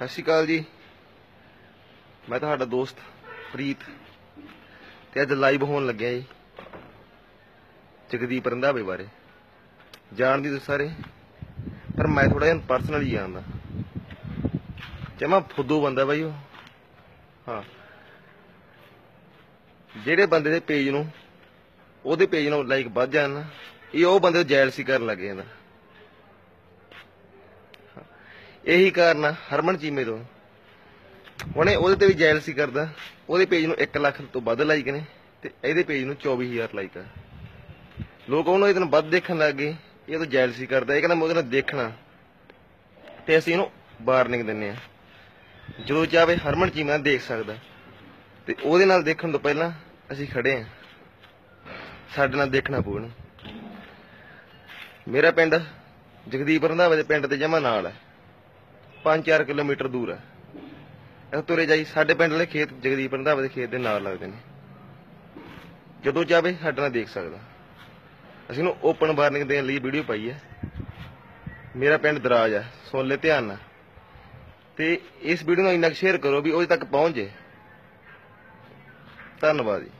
ਸਤਿ ਸ਼੍ਰੀ ਅਕਾਲ ਜੀ। ਮੈਂ ਤੁਹਾਡਾ ਦੋਸਤ ਪ੍ਰੀਤ ਤੇ ਅੱਜ ਲਾਈਵ ਹੋਣ ਲੱਗਿਆ ਜੀ, ਜਗਦੀਪ ਰੰਧਾਵੇ ਬਾਰੇ। ਜਾਣਦੇ ਤੁਸੀਂ ਸਾਰੇ, ਪਰ ਮੈਂ ਥੋੜਾ ਜਿਹਾ ਪਰਸਨਲੀ ਜਾਣਦਾ। ਜਮਾ ਫੁੱਦੂ ਬੰਦਾ ਬਾਈ ਉਹ। ਹਾਂ। ਜਿਹੜੇ ਬੰਦੇ ਦੇ ਪੇਜ ਨੂੰ, ਉਹਦੇ ਪੇਜ ਨੂੰ ਲਾਈਕ ਵੱਧ ਜਾਣ ਨਾ, ਇਹ ਉਹ ਬੰਦੇ ਜੈਲਸੀ ਕਰਨ ਲੱਗ ਜਾਂਦਾ। ਇਹੀ ਕਾਰਨ ਆ, ਹਰਮਨ ਚੀਮੇ ਤੋਂ। ਉਹਨੇ ਉਹਦੇ ਤੇ ਵੀ ਜੈਲਸੀ ਕਰਦਾ। ਉਹਦੇ ਪੇਜ ਨੂੰ 1 ਲੱਖ ਤੋਂ ਵੱਧ ਲਾਈਕ ਨੇ ਤੇ ਇਹਦੇ ਪੇਜ ਨੂੰ 24000 ਲਾਈਕ ਆ। ਲੋਕ ਉਹਨੂੰ ਇਹਦੇ ਨਾਲ ਵੱਧ ਦੇਖਣ ਲੱਗ ਗਏ, ਇਹ ਤਾਂ ਜੈਲਸੀ ਕਰਦਾ। ਇਹ ਕਹਿੰਦਾ ਮੈਂ ਉਹਦੇ ਨਾਲ ਦੇਖਣਾ। ਤੇ ਅਸੀਂ ਇਹਨੂੰ ਵਾਰਨਿੰਗ ਦਿੰਨੇ ਆ ਜਦੋਂ ਚਾਹੇ ਹਰਮਨ ਚੀਮਾ ਦੇਖ ਸਕਦਾ। ਤੇ ਉਹਦੇ ਨਾਲ ਦੇਖਣ ਤੋਂ ਪਹਿਲਾਂ ਅਸੀਂ ਖੜੇ ਆ ਸਾਡੇ ਨਾਲ ਦੇਖਣਾ ਪਊ ਮੇਰਾ ਪਿੰਡ ਜਗਦੀਪ ਰੰਧਾਵੇ ਦੇ ਪਿੰਡ ਤੇ ਜਮਾ ਨਾਲ ਹੈ 5-4 ਕਿਲੋਮੀਟਰ ਦੂਰ ਹੈ। ਇਹ ਤੁਰੇ ਜਾਈ, ਸਾਡੇ ਪਿੰਡ ਵਾਲੇ ਖੇਤ, ਜਗਦੀਪ ਰੰਧਾਵਾ ਦੇ ਖੇਤ ਦੇ ਨਾਲ ਲੱਗਦੇ ਨੇ। ਜਦੋਂ ਚਾਹੇ ਸਾਡੇ ਨਾਲ ਦੇਖ ਸਕਦਾ। ਅਸੀਂ ਨੂੰ ਓਪਨ ਵਾਰਨਿੰਗ ਦੇਣ ਲਈ ਵੀਡੀਓ ਪਾਈ ਹੈ। ਮੇਰਾ ਪਿੰਡ ਦਰਾਜ ਹੈ ਸੁਣ ਲੈ ਧਿਆਨ ਨਾਲ। ਤੇ ਇਸ ਵੀਡੀਓ ਨੂੰ ਇੰਨਾ ਸ਼ੇਅਰ ਕਰੋ ਵੀ ਉਹਦੇ ਤੱਕ ਪਹੁੰਚ ਜੇ। ਧੰਨਵਾਦ ਜੀ।